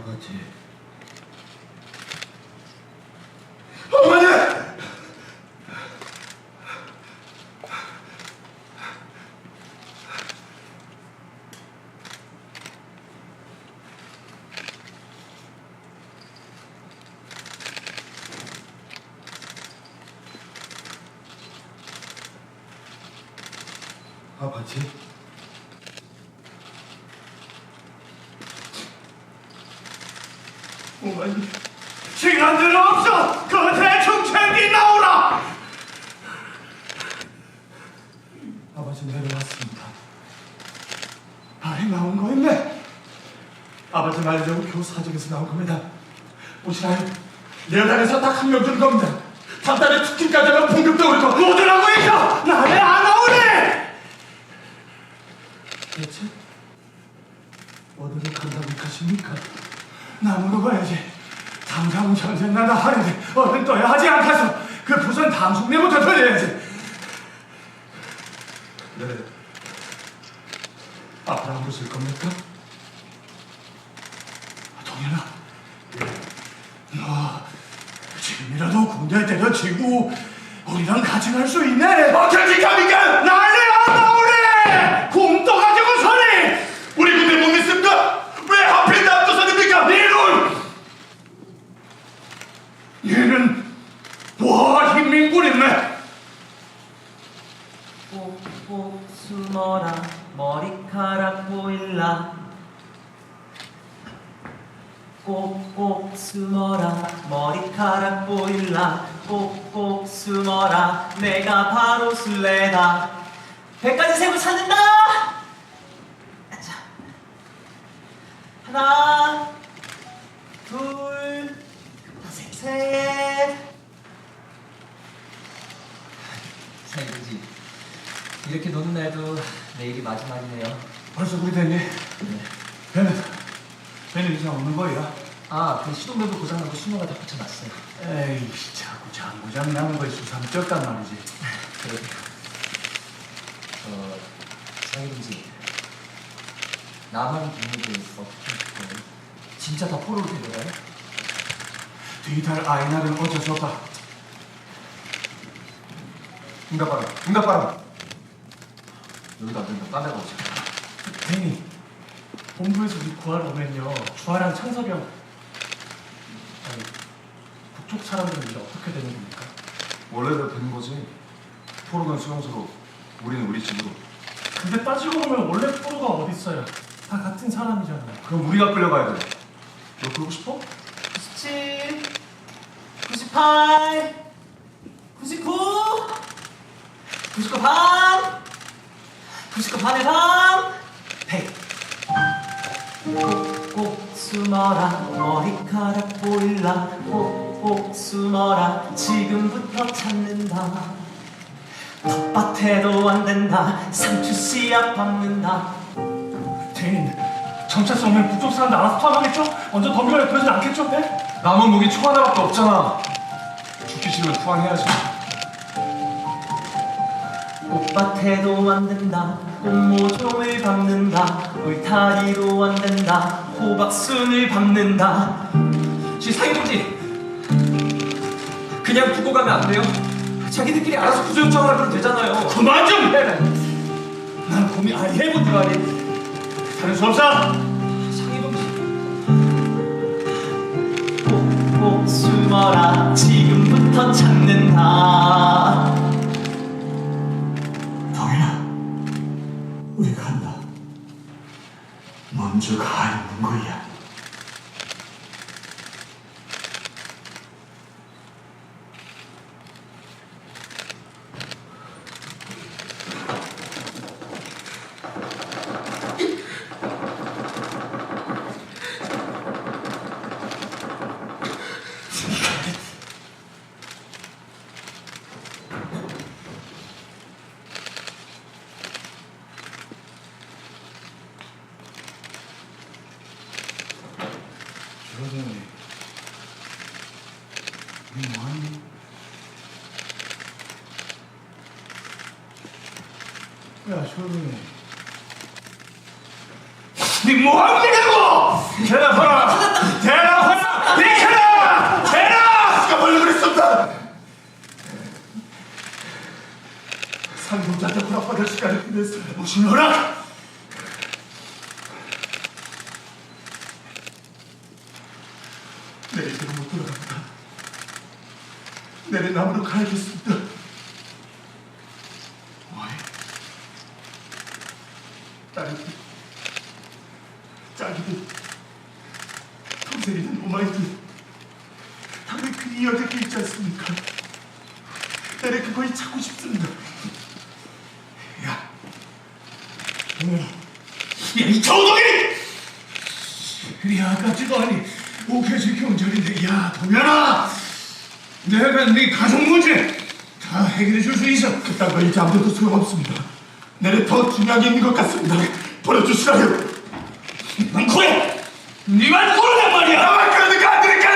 아버지. 어머니! 아버지. 어머니, 시간 들 없어! 그 대충 챙기 나오라! 아버지 내려왔습니다. 발에 나온 거였네. 아버지 말려고 겨우 사직에서 나온 겁니다. 보시나요? 내 여단에서 딱 한 명 준 겁니다. 단단히 특기까지 하면 봉급도 그렇고 뭐더라고 해서 나를 안 나오네! 대체 어디로 간다고 하십니까? 나무로 가야지. 당장 전생 나나 하는데 얼른 떠야 하지 않겠어. 그 부선 당숙내부터 돌려야지. 네. 앞으로 안 보실 겁니까? 아, 동현아. 너 지금이라도 군대 때려치고 우리랑 같이 갈 수 있네. 어떻게 합니까? 난리 안 나오네. 곰도 가지고 서니. 우리 군대 못 믿습니까? 왜 하필 납도선입니까? 니는 얘는 와 흰민군이네. 꼭꼭 숨어라 보일라. 꼭꼭 숨어라. 머리카락 보일라. 꼭꼭 숨어라. 내가 바로 술래다. 백가지 세고 찾는다! 자. 하나 둘셋 생이지. 이렇게 노는 날도 내일이 마지막이네요. 벌써 그리 됐니? 배는 배는 이상 없는 거야. 아, 그 시동벨도 고장나고 신호가 다 붙여놨어요. 에이 자꾸 장고장 나는 거에 수삼쩍단 말이지. 그래. 어, 상일이지 남한 국민들 어떻게 할 거예요? 진짜 다 포로로 데려가요? 뒤달 아이날은 어쩔 수 없다. 응답하라. 응답하라. 여기다 안 된다. 딴 데가 오지. 괜히 본부에서 우리 구하러 오면요. 주아랑 창섭이 형 아니 북쪽 사람들은 이제 어떻게 되는 겁니까? 원래대로 되는 거지. 포로는 수용소로, 우리는 우리 집으로. 근데 따지고 보면 원래 프로가 어디 있어요? 다 같은 사람이잖아요. 그럼 우리가 끌려가야 돼. 너 그러고 싶어? 97 98 99 99 반! 99 반의 반! 100 꼭꼭 숨어라 머리카락 보일라 꼭꼭 숨어라 지금부터 찾는다 텃밭에도 안 된다 상추 씨앗 밟는다 대인 정체성 없는 북쪽 사람들 알아서 파악하겠죠? 먼저 덤벼야 그러진 않겠죠? 네? 남은 무기 총 하나밖에 없잖아. 죽기 싫으면 투항해야지. 꽃밭에도 안 된다. 꽃모종을 밟는다. 울타리로 안 된다. 호박순을 밟는다. 지 상일이지? 그냥 두고 가면 안 돼요. 자기들끼리 알아서 구조 요청하라 그러면 되잖아요. 그만 좀! 해! 난 고민 아예 해본 줄 아니 다른 수 없어! 상일이지? 꼭꼭 숨어라. 지금부터 찾는다 먼저 가 있는 거 쇼는 네 뭐합니까 이 대답하라! 대답하라! 비켜라 대라 제가 원래 그랬었다! 상속자한테 허락받을 시간을 끝냈어 무신너라! 내 집으로 못 돌아간다. 내내 남으로 가야겠습니다. 왜? 딸이들, 짝이들, 동생이든 오마이들, 당연히 그 이어질 게 있지 않습니까? 내내 그거이 찾고 싶습니다. 야, 오늘 야이 정동이! 야, 같지도 않니? 오케지 경찰인데, 야, 동현아! 내가 네 가족 문제 다 해결해 줄 수 있어. 그딴 거 이제 아무데도 소용없습니다. 내내 더 중요한 게 있는 것 같습니다. 보내주시라요. 난 그래! 네만 그러란 말이야! 나만 그러니까 안 되니까!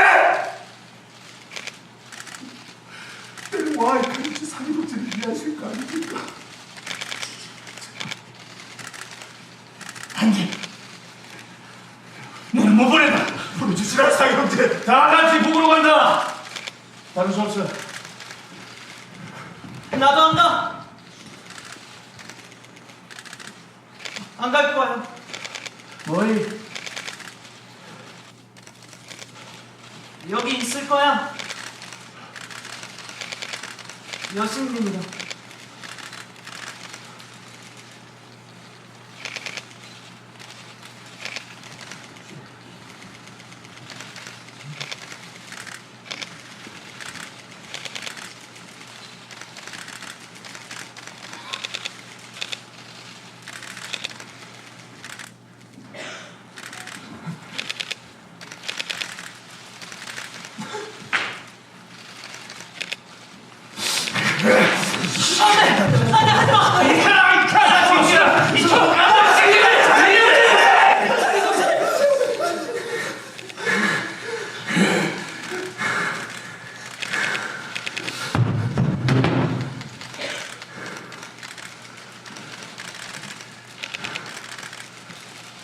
내는 와, 그렇게 사기복지를 위하실 거 아닙니까? 안 돼. 너는 못 보낸다! 보내주시라, 사기복지. 다 같이 북으로 간다! 다른 수 없어. 나도 안 가. 안 갈 거야. 뭐이? 여기 있을 거야. 여신입니다.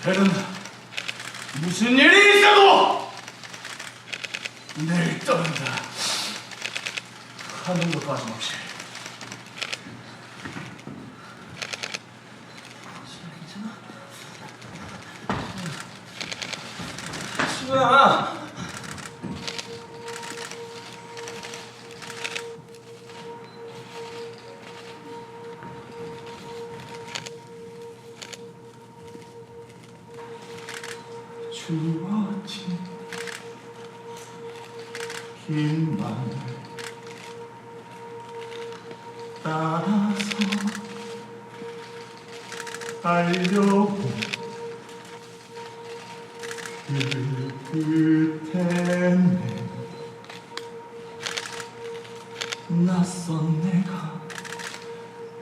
배는 무슨 일이 있어도 내일 떠난다. 것 빠짐없이. 수야. 주어진 긴 밤을 따라서 달려온 그 끝에는 낯선 내가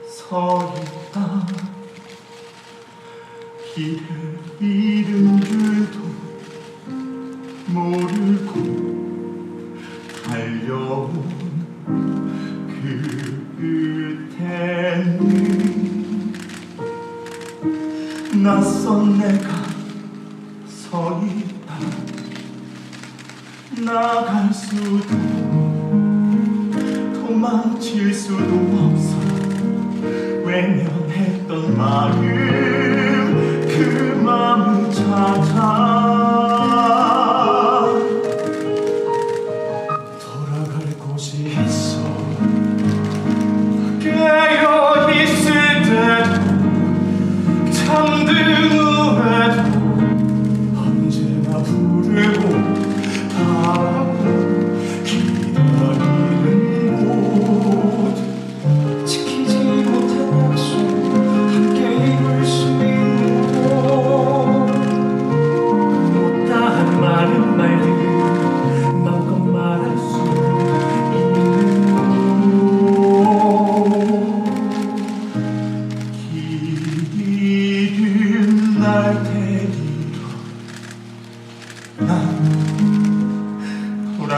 서 있다. 길을 잃은 줄도 낯선 내가 서 있다. 나갈 수도 도망칠 수도 없어. 외면했던 마음 그 마음을 찾아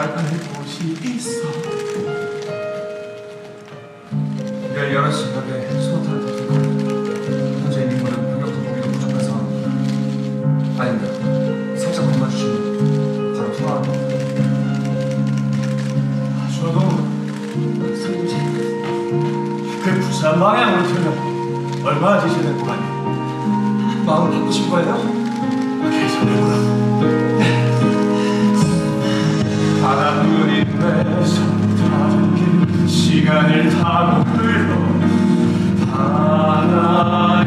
돌아갈 곳이 있어. 내일 11시 가게 소나타를 터뜨리고 현재 인물은 병력도 보기도 상황 아닙니다. 살짝 건만 주시면 바로 통화합니다. 저도 살고 싶그 부산 방향으로 틀면 얼마나 지체됐구만 마음 바꾸신 거예요? 계산해보라 하늘이 빼서 다른 시간을 타고 흘러 바다